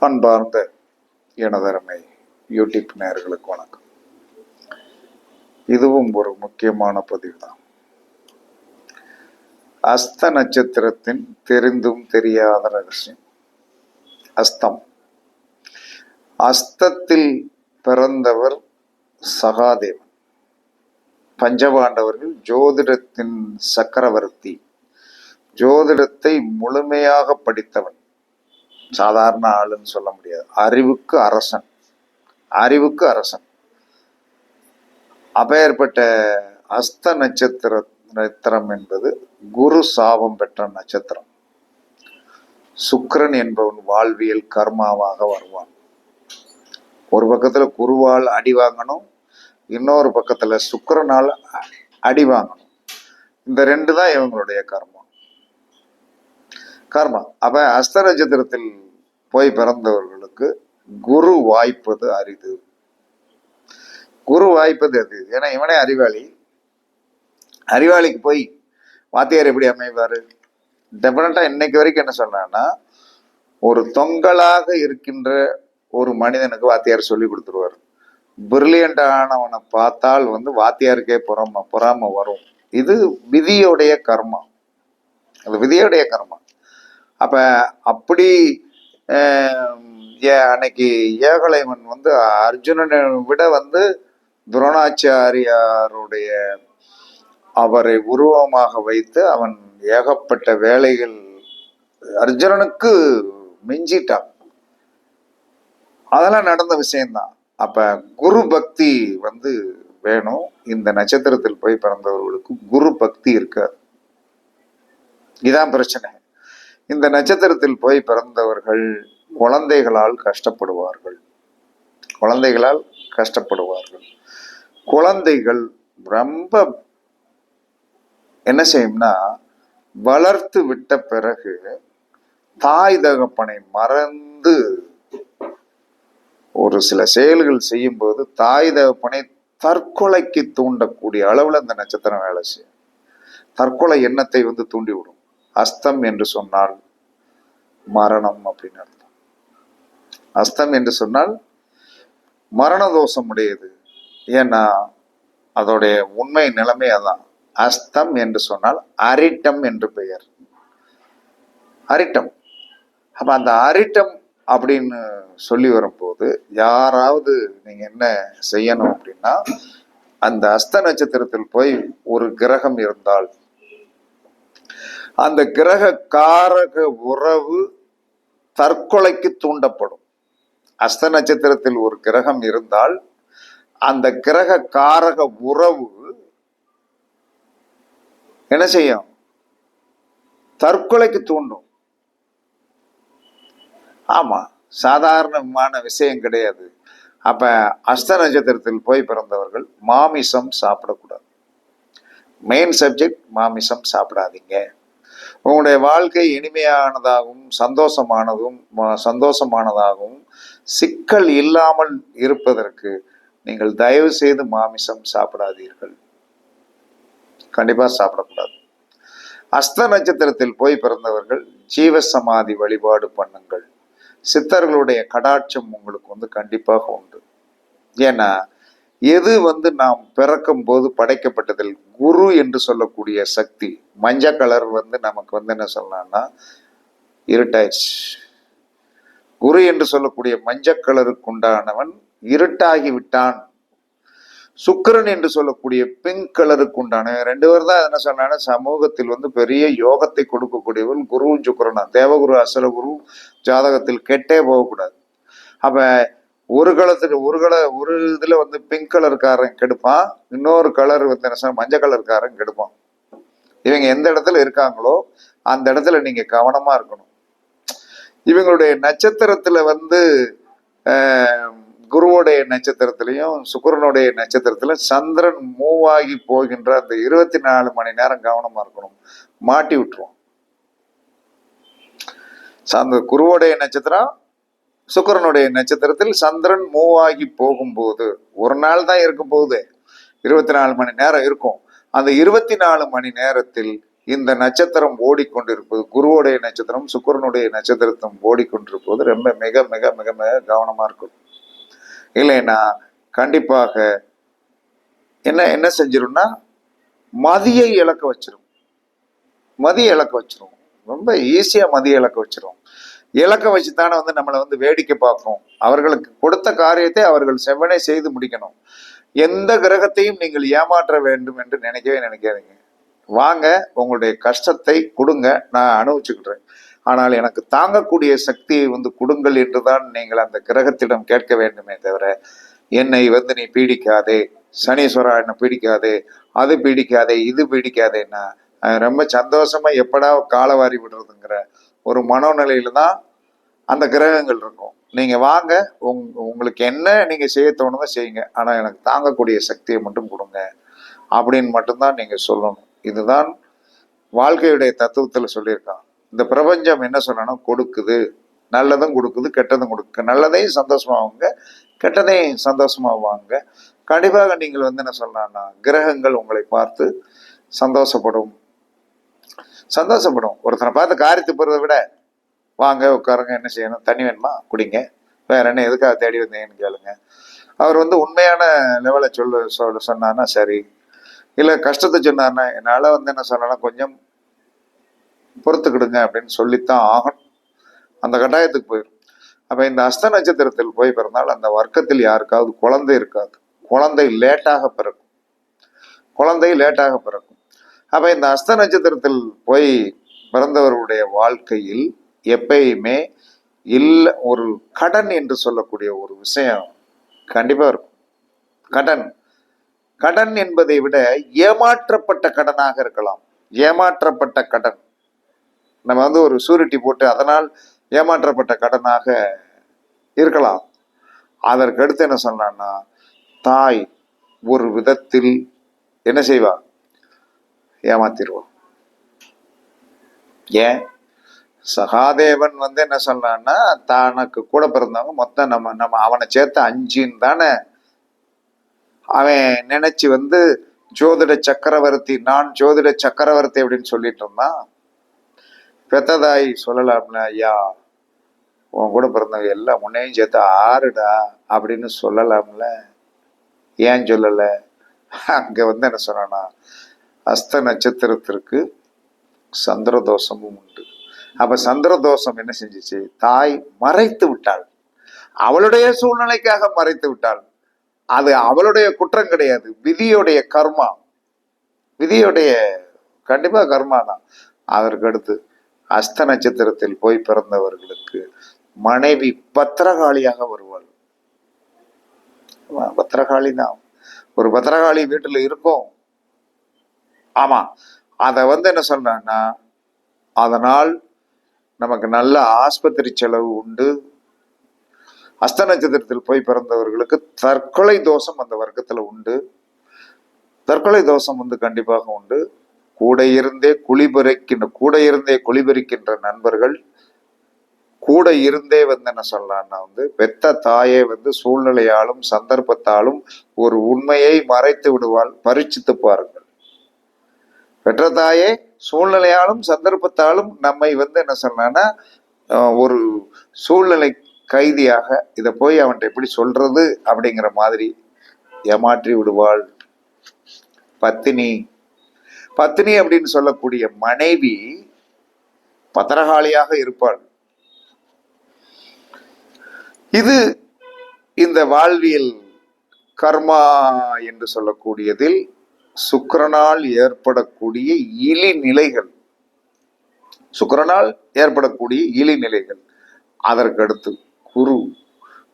அன்பார்ந்த எனதருமை யூடியூப் நேர்களுக்கு வணக்கம். இதுவும் ஒரு முக்கியமான பதிவு தான் அஸ்த நட்சத்திரத்தின் தெரிந்தும் தெரியாத ரகசியம். அஸ்தம். அஸ்தத்தில் பிறந்தவர் சகாதேவன். பஞ்சபாண்டவர்கள் ஜோதிடத்தின் சக்கரவர்த்தி. ஜோதிடத்தை முழுமையாக படித்தவன். சாதாரண ஆளுன்னு சொல்ல முடியாது. அறிவுக்கு அரசன். அறிவுக்கு அரசன். அப்பேற்பட்ட அஸ்த நட்சத்திர நட்சத்திரம் என்பது குரு சாபம் பெற்ற நட்சத்திரம். சுக்கரன் என்பவன் வாழ்வியல் கர்மாவாக வருவான். ஒரு பக்கத்துல குருவால் அடி வாங்கணும் இன்னொரு பக்கத்துல சுக்கரனால் அ- அடி வாங்கணும். இந்த ரெண்டு தான் இவங்களுடைய கர்மம் கர்மா. அப்ப அஸ்த நட்சத்திரத்தில் போய் பிறந்தவர்களுக்கு குரு வாய்ப்பது அரிது. குரு வாய்ப்பது அது ஏன்னா இவனே அறிவாளி. அறிவாளிக்கு போய் வாத்தியார் எப்படி அமைவாரு? டெஃபினட்டா இன்னைக்கு வரைக்கும் என்ன சொன்னான்னா ஒரு தொங்கலாக இருக்கின்ற ஒரு மனிதனுக்கு வாத்தியார் சொல்லி கொடுத்துருவாரு. பிரில்லியண்டானவனை பார்த்தால் வந்து வாத்தியாருக்கே பொறாம பொறாம வரும். இது விதியோடைய கர்மா. அது விதியோடைய கர்மா. அப்ப அப்படி ஏ- அன்னைக்கு ஏகலைவன் வந்து அர்ஜுனனை விட வந்து துரோணாச்சாரியாருடைய அவரை உருவமாக வைத்து அவன் ஏகப்பட்ட வேலைகள் அர்ஜுனனுக்கு மிஞ்சிட்டான். அதெல்லாம் நடந்த விஷயம்தான் அப்ப குரு பக்தி வந்து வேணும். இந்த நட்சத்திரத்தில் போய் பிறந்தவர்களுக்கு குரு பக்தி இருக்காது. இதான் பிரச்சனை. இந்த நட்சத்திரத்தில் போய் பிறந்தவர்கள் குழந்தைகளால் கஷ்டப்படுவார்கள். குழந்தைகளால் கஷ்டப்படுவார்கள். குழந்தைகள் ரொம்ப என்ன செய்யும்னா வளர்த்து விட்ட பிறகு தாய் தகப்பனை மறந்து ஒரு சில செயல்கள் செய்யும்போது தாய் தகப்பனை தற்கொலைக்கு தூண்டக்கூடிய அளவில் அந்த நட்சத்திரம் வேலை செய்யும். தற்கொலை எண்ணத்தை வந்து தூண்டிவிடும். அஸ்தம் என்று சொன்னால் மரணம் அப்படின்னு அர்த்தம். அஸ்தம் என்று சொன்னால் மரண தோஷம் உடையது ஏன்னா அதோடைய உண்மை நிலைமை அதான். அஸ்தம் என்று சொன்னால் அரிட்டம் என்று பெயர். அரிட்டம். அப்ப அந்த அரிட்டம் அப்படின்னு சொல்லி வரும்போது யாராவது நீங்க என்ன செய்யணும் அப்படின்னா அந்த அஸ்த நட்சத்திரத்தில் போய் ஒரு கிரகம் இருந்தால் அந்த கிரக காரக உறவு தற்கொலைக்கு தூண்டப்படும். அஸ்த நட்சத்திரத்தில் ஒரு கிரகம் இருந்தால் அந்த கிரக காரக உறவு என்ன செய்யும்? தற்கொலைக்கு தூண்டும். ஆமா சாதாரணமான விஷயம் கிடையாது. அப்ப அஸ்த நட்சத்திரத்தில் போய் பிறந்தவர்கள் மாமிசம் சாப்பிடக்கூடாது. மெயின் சப்ஜெக்ட் மாமிசம் சாப்பிடாதீங்க. உங்களுடைய வாழ்க்கை இனிமையானதாகவும் சந்தோஷமானதும் சந்தோஷமானதாகவும் சிக்கல் இல்லாமல் இருப்பதற்கு நீங்கள் தயவு செய்து மாமிசம் சாப்பிடாதீர்கள். கண்டிப்பாக சாப்பிடக்கூடாது. அஸ்த நட்சத்திரத்தில் போய் பிறந்தவர்கள் ஜீவ சமாதி வழிபாடு பண்ணுங்கள். சித்தர்களுடைய கடாட்சம் உங்களுக்கு வந்து கண்டிப்பாக உண்டு. ஏன்னா எது வந்து நாம் பிறக்கும் போது படைக்கப்பட்டதில் குரு என்று சொல்லக்கூடிய சக்தி மஞ்சள் கலர் வந்து நமக்கு வந்து என்ன சொல்லலாம்னா இருட்டாயிடுச்சு. குரு என்று சொல்லக்கூடிய மஞ்சள் கலருக்கு உண்டானவன் இருட்டாகி விட்டான். சுக்கரன் என்று சொல்லக்கூடிய பிங்க் கலருக்கு உண்டான ரெண்டு பேர் தான் என்ன சொன்னாங்கன்னா சமூகத்தில் வந்து பெரிய யோகத்தை கொடுக்கக்கூடியவள் குருவும் சுக்கரனா தேவகுரு அசரகுரு ஜாதகத்தில் கெட்டே போகக்கூடாது. அப்போ ஒரு கலத்துல ஒரு கல ஒரு இதுல வந்து பிங்க் கலர்காரன் கெடுப்பான். இன்னொரு கலர் வந்து என்ன சொன்ன மஞ்சள் கலர்காரன் கெடுப்பான். இவங்க எந்த இடத்துல இருக்காங்களோ அந்த இடத்துல நீங்க கவனமா இருக்கணும். இவங்களுடைய நட்சத்திரத்துல வந்து ஆஹ், நட்சத்திரத்திலையும் சுக்கிரனுடைய நட்சத்திரத்திலும் சந்திரன் மூவ் ஆகி போகின்ற அந்த இருபத்தி நாலு மணி நேரம் கவனமா இருக்கணும். மாட்டி விட்டுருவோம் அந்த குருவோடைய நட்சத்திரம் சுக்கிரனுடைய நட்சத்திரத்தில் சந்திரன் மூவ் ஆகி போகும்போது ஒரு நாள் தான் இருக்கும் போகுது. இருபத்தி நாலு மணி நேரம் இருக்கும். அந்த இருபத்தி நாலு மணி நேரத்தில் இந்த நட்சத்திரம் ஓடிக்கொண்டிருப்பது குருவோடைய நட்சத்திரம் சுக்கிரனுடைய நட்சத்திரத்தும் ஓடிக்கொண்டிருப்பது ரொம்ப மிக மிக மிக மிக கவனமா இருக்கும். இல்லைன்னா கண்டிப்பாக என்ன என்ன செஞ்சிரும்னா மதியை இழக்க வச்சிரும். மதிய இழக்க வச்சிரும். ரொம்ப ஈஸியா மதிய இழக்க வச்சிரும். இலக்கம் வச்சு தானே வந்து நம்மளை வந்து வேடிக்கை பார்க்கும். அவர்களுக்கு கொடுத்த காரியத்தை அவர்கள் செவ்வனே செய்து முடிக்கணும். எந்த கிரகத்தையும் நீங்கள் ஏமாற்ற வேண்டும் என்று நினைக்கவே நினைக்காதீங்க. வாங்க உங்களுடைய கஷ்டத்தை கொடுங்க. நான் அனுபவிச்சுக்கிட்டேன். ஆனால் எனக்கு தாங்கக்கூடிய சக்தியை வந்து கொடுங்கள் என்றுதான் நீங்கள் அந்த கிரகத்திடம் கேட்க வேண்டுமே தவிர என்னை வந்து நீ பீடிக்காதே சனீஸ்வரா என்னை பீடிக்காதே அது பீடிக்காதே இது பீடிக்காதேன்னா ரொம்ப சந்தோஷமா எப்படா காலவாரி விடுறதுங்கிற ஒரு மனோநிலையில தான் அந்த கிரகங்கள் இருக்கும். நீங்க வாங்க உங் உங்களுக்கு என்ன நீங்க செய்ய தோணுதோ செய்யுங்க. ஆனா எனக்கு தாங்கக்கூடிய சக்தியை மட்டும் கொடுங்க அப்படின்னு மட்டும்தான் நீங்க சொல்லணும். இதுதான் வாழ்க்கையுடைய தத்துவத்துல சொல்லியிருக்கான். இந்த பிரபஞ்சம் என்ன சொல்லணும் கொடுக்குது. நல்லதும் கொடுக்குது கெட்டதும் கொடுக்கு நல்லதையும் சந்தோஷமாகுங்க கெட்டதையும் சந்தோஷமா வாங்க கண்டிப்பாக நீங்கள் வந்து என்ன சொல்லலாம்னா கிரகங்கள் உங்களை பார்த்து சந்தோஷப்படும். சந்தோஷப்படும். ஒருத்தனை பார்த்து காரியத்தை போகிறத விட வாங்க உட்காருங்க என்ன செய்யணும்? தண்ணி வேணுமா? குடிங்க. வேற என்ன எதுக்காக தேடி வந்தீங்கன்னு கேளுங்க. அவர் வந்து உண்மையான லெவலை சொல்ல சொல்ல சொன்னார்னா சரி. இல்லை கஷ்டத்தை சொன்னார்னா என்னால் வந்து என்ன சொன்னாலும் கொஞ்சம் பொறுத்துக்கிடுங்க அப்படின்னு சொல்லித்தான் ஆகணும். அந்த கட்டாயத்துக்கு போயிடும் அப்போ இந்த அஸ்த நட்சத்திரத்தில் போய் பிறந்தால் அந்த வர்க்கத்தில் யாருக்காவது குழந்தை இருக்காது. குழந்தை லேட்டாக பிறக்கும். குழந்தை லேட்டாக பிறக்கும். அப்ப இந்த அஸ்த நட்சத்திரத்தில் போய் பிறந்தவர்களுடைய வாழ்க்கையில் எப்பயுமே இல்லை ஒரு கடன் என்று சொல்லக்கூடிய ஒரு விஷயம் கண்டிப்பா இருக்கும். கடன். கடன் என்பதை விட ஏமாற்றப்பட்ட கடனாக இருக்கலாம். ஏமாற்றப்பட்ட கடன். நம்ம வந்து ஒரு சூரிட்டி போட்டு அதனால் ஏமாற்றப்பட்ட கடனாக இருக்கலாம். அதற்கு அடுத்து என்ன சொன்னான்னா தாய் ஒரு விதத்தில் என்ன செய்வார் ஏமாத்திடுவோம். ஏன்? சகாதேவன் வந்து என்ன சொன்னான்னா தனக்கு கூட பிறந்தவங்க மொத்தம் நம்ம நம்ம அவனை சேர்த்து அஞ்சுன்னு தானே. அவன் நினைச்சு வந்து ஜோதிட சக்கரவர்த்தி நான் ஜோதிட சக்கரவர்த்தி அப்படின்னு சொல்லிட்டு இருந்தான். பெத்ததாய் சொல்லலாம்ல ஐயா உன் கூட பிறந்தவங்க எல்லாம் உன்னையும் சேர்த்து ஆறுடா அப்படின்னு சொல்லலாம்ல. ஏன் சொல்லலை? அங்க வந்து என்ன சொன்னானா அஸ்த நட்சத்திரத்திற்கு சந்திர தோஷமும் உண்டு. அப்ப சந்திர தோஷம் என்ன செஞ்சுச்சு? தாய் மறைத்து விட்டாள். அவளுடைய சூழ்நிலைக்காக மறைத்து விட்டாள். அது அவளுடைய குற்றம் கிடையாது. விதியுடைய கர்மா. விதியுடைய கண்டிப்பா கர்மா தான். அதற்கு அடுத்து அஸ்த நட்சத்திரத்தில் போய் பிறந்தவர்களுக்கு மனைவி பத்திரகாளியாக வருவாள். பத்திரகாளி தான். ஒரு பத்திரகாளி வீட்டில் இருக்கும். ஆமாம் அதை வந்து என்ன சொல்றான்னா அதனால் நமக்கு நல்ல ஆஸ்பத்திரி செலவு உண்டு. அஸ்த நட்சத்திரத்தில் போய் பிறந்தவர்களுக்கு தற்கொலை தோஷம் அந்த வர்க்கத்தில் உண்டு. தற்கொலை தோஷம் வந்து கண்டிப்பாக உண்டு. கூட இருந்தே குளிபறிக்கின்ற கூட இருந்தே குளிபறிக்கின்ற நண்பர்கள் கூட இருந்தே வந்து என்ன சொல்லலாம்னா வந்து பெத்த தாயை வந்து சூழ்நிலையாலும் சந்தர்ப்பத்தாலும் ஒரு உண்மையை மறைத்து விடுவாள் பரீட்சித்து பாருங்கள். பெற்ற தாயே சூழ்நிலையாலும் சந்தர்ப்பத்தாலும் நம்மை வந்து என்ன சொல்லலாம்னா ஒரு சூழ்நிலை கைதியாக இதை போய் அவன்கிட்ட எப்படி சொல்றது அப்படிங்கிற மாதிரி ஏமாற்றி விடுவாள். பத்தினி. பத்தினி அப்படின்னு சொல்லக்கூடிய மனைவி பத்திரகாளியாக இருப்பாள். இது இந்த வாழ்வியல் கர்மா என்று சொல்லக்கூடியதில் சுக்கரனால் ஏற்படக்கூடிய இலி நிலைகள் சுக்கரனால் ஏற்படக்கூடிய இலி நிலைகள் அதற்கடுத்து குரு.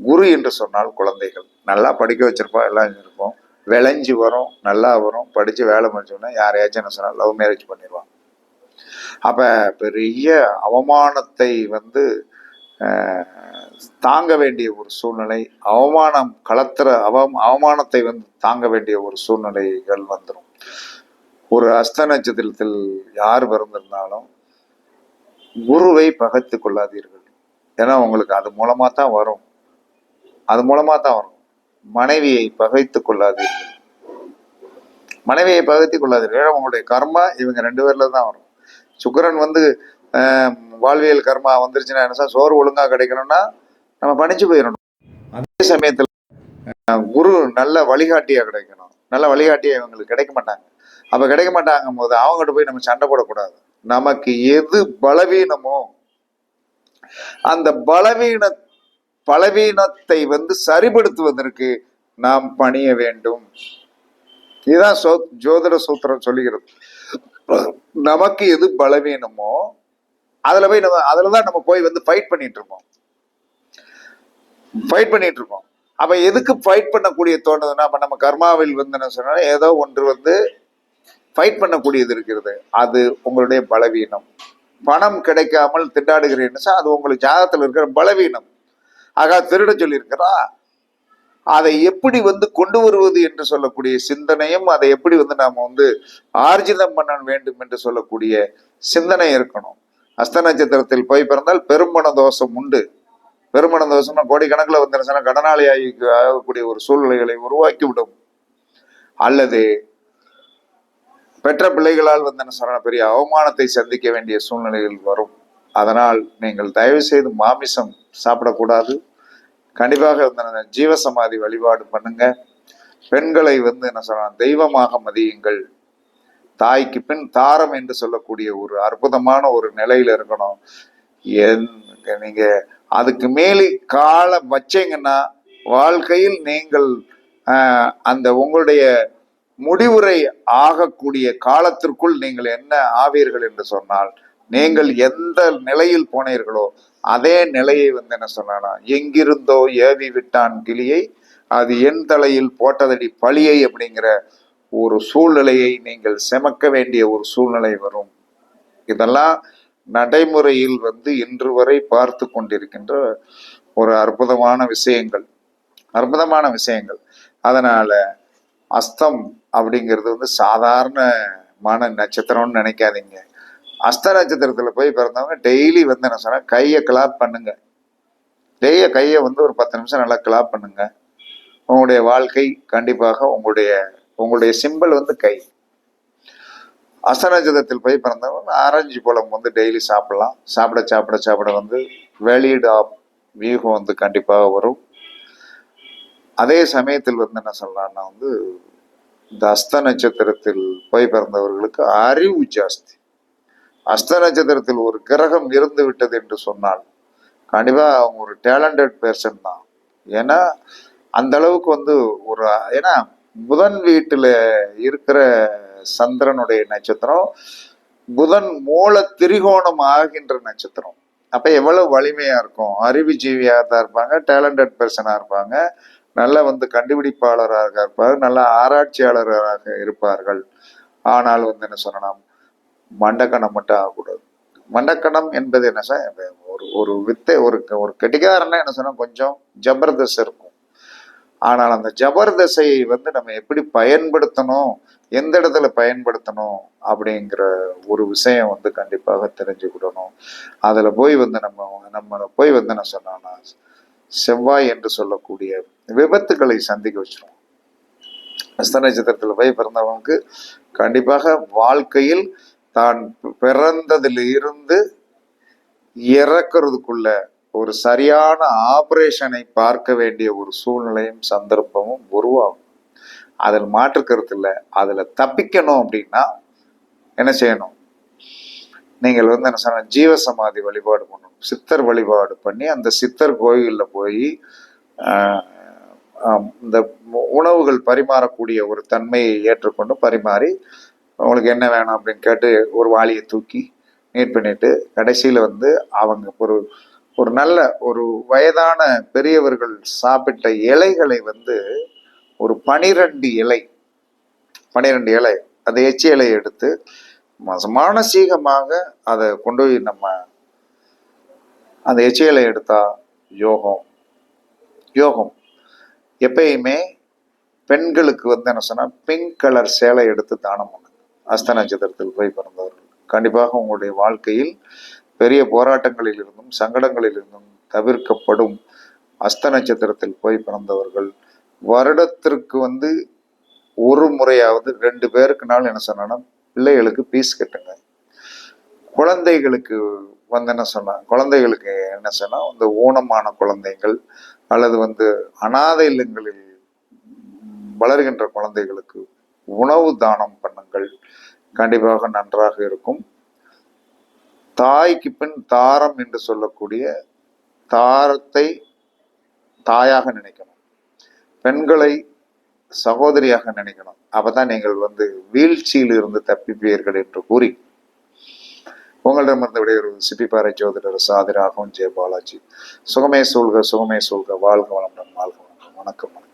குரு என்று சொன்னால் குழந்தைகள். நல்லா படிக்க வச்சிருப்பா எல்லாம் இருப்போம் விளைஞ்சு வரும் நல்லா வரும். படித்து வேலை முடிச்சோன்னா யாரையாச்சும் என்ன சொன்னால் லவ் மேரேஜ் பண்ணிடுவான் அப்போ பெரிய அவமானத்தை வந்து தாங்க வேண்டிய ஒரு சூழ்நிலை அவமானம் கலத்துற அவம் அவமானத்தை வந்து தாங்க வேண்டிய ஒரு சூழ்நிலைகள் வந்துடும் ஒரு அஸ்த நட்சத்திரத்தில் யார் பிறந்திருந்தாலும் குருவை பகத்து கொள்ளாதீர்கள். ஏன்னா உங்களுக்கு அது மூலமாக தான் வரும். அது மூலமாக தான் வரும். மனைவியை பகைத்து கொள்ளாதீர்கள். மனைவியை பகத்தி கொள்ளாதீர்கள். ஏன்னா உங்களுடைய கர்மா இவங்க ரெண்டு பேர்ல தான் வரும். சுக்கிரன் வந்து வாழ்வியல் கர்மா வந்துருச்சுன்னா என்ன சார்? சோறு ஒழுங்கா கிடைக்கணும்னா நம்ம பணிச்சு போயிடணும். அதே சமயத்தில் குரு நல்ல வழிகாட்டியா கிடைக்கணும். நல்ல வழிகாட்டியா இவங்களுக்கு கிடைக்க மாட்டாங்க. அப்ப கிடைக்க மாட்டாங்கும் போது அவங்ககிட்ட போய் நம்ம சண்டை போடக்கூடாது. நமக்கு எது பலவீனமோ அந்த பலவீன பலவீனத்தை வந்து சரிபடுத்துவதற்கு நாம் பணிய வேண்டும். இதுதான் சோ ஜோதிட சூத்திரம் சொல்லுகிறது. நமக்கு எது பலவீனமோ அதுல போய் நம்ம அதுல தான் நம்ம போய் வந்து ஃபைட் பண்ணிட்டு இருக்கோம் ஃபைட் பண்ணிட்டு இருக்கோம் அப்ப எதுக்கு ஃபைட் பண்ணக்கூடிய தோணுதுன்னா அப்ப நம்ம கர்மாவில் வந்து என்ன சொன்னா ஏதோ ஒன்று வந்து ஃபைட் பண்ணக்கூடியது இருக்கிறது. அது உங்களுடைய பலவீனம். பணம் கிடைக்காமல் திண்டாடுகிறேன்னு சொன்னா அது உங்களுக்கு ஜாதகத்தில் இருக்கிற பலவீனம். ஆகா திருட சொல்லியிருக்கிறா? அதை எப்படி வந்து கொண்டு வருவது என்று சொல்லக்கூடிய சிந்தனையும் அதை எப்படி வந்து நாம வந்து ஆர்ஜிதம் பண்ண வேண்டும் என்று சொல்லக்கூடிய சிந்தனை இருக்கணும். அஸ்த நட்சத்திரத்தில் போய் பிறந்தால் பெருமண தோஷம் உண்டு. பெருமண தோஷம்னா கோடிக்கணக்கில் வந்துருச்சுன்னா கடனாளி ஆகி ஆகக்கூடிய ஒரு சூழ்நிலைகளை உருவாக்கி விடும் அல்லது பெற்ற பிள்ளைகளால் வந்து என்ன சொன்ன பெரிய அவமானத்தை சந்திக்க வேண்டிய சூழ்நிலைகள் வரும். அதனால் நீங்கள் தயவு செய்து மாமிசம் சாப்பிடக்கூடாது. கண்டிப்பாக வந்து என்ன ஜீவசமாதி வழிபாடு பண்ணுங்க. பெண்களை வந்து என்ன சொல்லலாம் தெய்வமாக மதியுங்கள். தாய்க்கு பின் தாரம் என்று சொல்லக்கூடிய ஒரு அற்புதமான ஒரு நிலையில இருக்கணும். என் நீங்க அதுக்கு மேலே காலம் வச்சீங்கன்னா வாழ்க்கையில் நீங்கள் ஆஹ், அந்த உங்களுடைய முடிவுரை ஆகக்கூடிய காலத்திற்குள் நீங்கள் என்ன ஆவீர்கள் என்று சொன்னால் நீங்கள் எந்த நிலையில் போனீர்களோ அதே நிலையை வந்து என்ன சொன்னா எங்கிருந்தோ ஏவி விட்டான் கிளியை அது என் தலையில் போட்டதடி பழியை அப்படிங்கிற ஒரு சூழ்நிலையை நீங்கள் செமக்க வேண்டிய ஒரு சூழ்நிலை வரும். இதெல்லாம் நடைமுறையில் வந்து இன்று வரை பார்த்து கொண்டிருக்கின்ற ஒரு அற்புதமான விஷயங்கள். அற்புதமான விஷயங்கள். அதனால அஸ்தம் அப்படிங்கிறது வந்து சாதாரணமான நட்சத்திரம்னு நினைக்காதீங்க. அஸ்த நட்சத்திரத்தில் போய் பிறந்தவங்க டெய்லி வந்து என்ன சொன்னால் கையை கிளாப் பண்ணுங்க. டெய்லியை கையை வந்து ஒரு பத்து நிமிஷம் நல்லா கிளாப் பண்ணுங்க. உங்களுடைய வாழ்க்கை கண்டிப்பாக உங்களுடைய உங்களுடைய சிம்பல் வந்து கை. அஸ்த நட்சத்திரத்தில் போய் பிறந்தவங்க ஆரஞ்சு பழம் வந்து டெய்லி சாப்பிடலாம். சாப்பிட சாப்பிட சாப்பிட வந்து வெளியீடு ஆப் வியூகம் வந்து கண்டிப்பாக வரும். அதே சமயத்தில் வந்து என்ன சொல்லலாம்னா வந்து இந்த அஸ்த நட்சத்திரத்தில் போய் பிறந்தவர்களுக்கு அறிவு ஜாஸ்தி. அஸ்த நட்சத்திரத்தில் ஒரு கிரகம் இருந்து விட்டது என்று சொன்னால் கண்டிப்பாக அவங்க ஒரு டேலண்டட் பேர்சன் தான். ஏன்னா அந்த அளவுக்கு வந்து ஒரு ஏன்னா புதன் வீட்டில் இருக்கிற சந்திரனுடைய நட்சத்திரம் புதன் மூல திரிகோணம் ஆகின்ற நட்சத்திரம். அப்போ எவ்வளவு வலிமையாக இருக்கும்? அறிவுஜீவியாக தான் இருப்பாங்க டேலண்டட் பர்சனாக இருப்பாங்க நல்ல வந்து கண்டுபிடிப்பாளராக இருப்பார்கள் நல்ல ஆராய்ச்சியாளராக இருப்பார்கள். ஆனால் வந்து என்ன சொல்லணும் மண்டக்கணம் மட்டும் ஆகக்கூடாது. மண்டக்கணம் என்பது என்ன சார் ஒரு ஒரு வித்தை ஒரு ஒரு கெட்டிக்காரன்னா என்ன சொன்னால் கொஞ்சம் ஜபர்தஸ்த் இருக்கும். ஆனால் அந்த ஜபர்தசையை வந்து நம்ம எப்படி பயன்படுத்தணும் எந்த இடத்துல பயன்படுத்தணும் அப்படிங்கிற ஒரு விஷயம் வந்து கண்டிப்பாக தெரிஞ்சுக்கிடணும். அதில் போய் வந்து நம்ம நம்ம போய் வந்து என்ன சொன்னோம்னா செவ்வாய் என்று சொல்லக்கூடிய விபத்துகளை சந்திக்க வச்சிடும் அஸ்த நட்சத்திரத்துல போய் பிறந்தவனுக்கு கண்டிப்பாக வாழ்க்கையில் தான் பிறந்ததில் இருந்து ஒரு சரியான ஆபரேஷனை பார்க்க வேண்டிய ஒரு சூழ்நிலையும் சந்தர்ப்பமும் உருவாகும். அதில் மாற்றுக்கிறது இல்லை. அதில் தப்பிக்கணும் அப்படின்னா என்ன செய்யணும்? நீங்கள் வந்து என்ன சொன்ன ஜீவசமாதி வழிபாடு பண்ணணும். சித்தர் வழிபாடு பண்ணி அந்த சித்தர் கோயிலில் போய் இந்த உணவுகள் பரிமாறக்கூடிய ஒரு தன்மையை ஏற்றுக்கொண்டு பரிமாறி உங்களுக்கு என்ன வேணும் அப்படின்னு கேட்டு ஒரு வாளியை தூக்கி நீட் பண்ணிட்டு கடைசியில் வந்து அவங்க ஒரு ஒரு நல்ல ஒரு வயதான பெரியவர்கள் சாப்பிட்ட இலைகளை வந்து ஒரு பனிரெண்டு இலை பனிரெண்டு இலை அந்த எச்சி இலையை எடுத்து மானசீகமாக அதை கொண்டு போய் நம்ம அந்த எச்சி இலை எடுத்தா யோகம் யோகம். எப்பயுமே பெண்களுக்கு வந்து என்ன சொன்னால் பிங்க் கலர் சேலை எடுத்து தானம் பண்ணுங்க அஸ்த நட்சத்திரத்தில் போய் பிறந்தவர்கள். கண்டிப்பாக உங்களுடைய வாழ்க்கையில் பெரிய போராட்டங்களில் இருந்தும் சங்கடங்களில் இருந்தும் தவிர்க்கப்படும் அஸ்த நட்சத்திரத்தில் போய் பிறந்தவர்கள். வருடத்திற்கு வந்து ஒரு முறையாவது ரெண்டு பேருக்கு நாள் என்ன சொன்னா பிள்ளைகளுக்கு பீஸ் கட்டுங்க. குழந்தைகளுக்கு வந்து என்ன சொன்னா குழந்தைகளுக்கு என்ன சொன்னா இந்த ஊனமான குழந்தைகள் அல்லது வந்து அனாதை இல்லங்களில் வளர்கின்ற குழந்தைகளுக்கு உணவு தானம் பண்ணுங்கள். கண்டிப்பாக நன்றாக இருக்கும். தாய்க்கு பின் தாரம் என்று சொல்லக்கூடிய தாரத்தை தாயாக நினைக்கணும். பெண்களை சகோதரியாக நினைக்கணும். அப்பதான் நீங்கள் வந்து வீழ்ச்சியில் இருந்து தப்பிப்பீர்கள் என்று கூறி. உங்களிடமிருந்து விடைபெறுவது சிப்பிப்பாறை ஜோதிடர் சாதிராகவும் ஜெய பாலாஜி சுகமே சூழ்க சுகமே சூழ்க. வாழ்க வளமுடன் வாழ்க வளமுடன். வணக்கம்.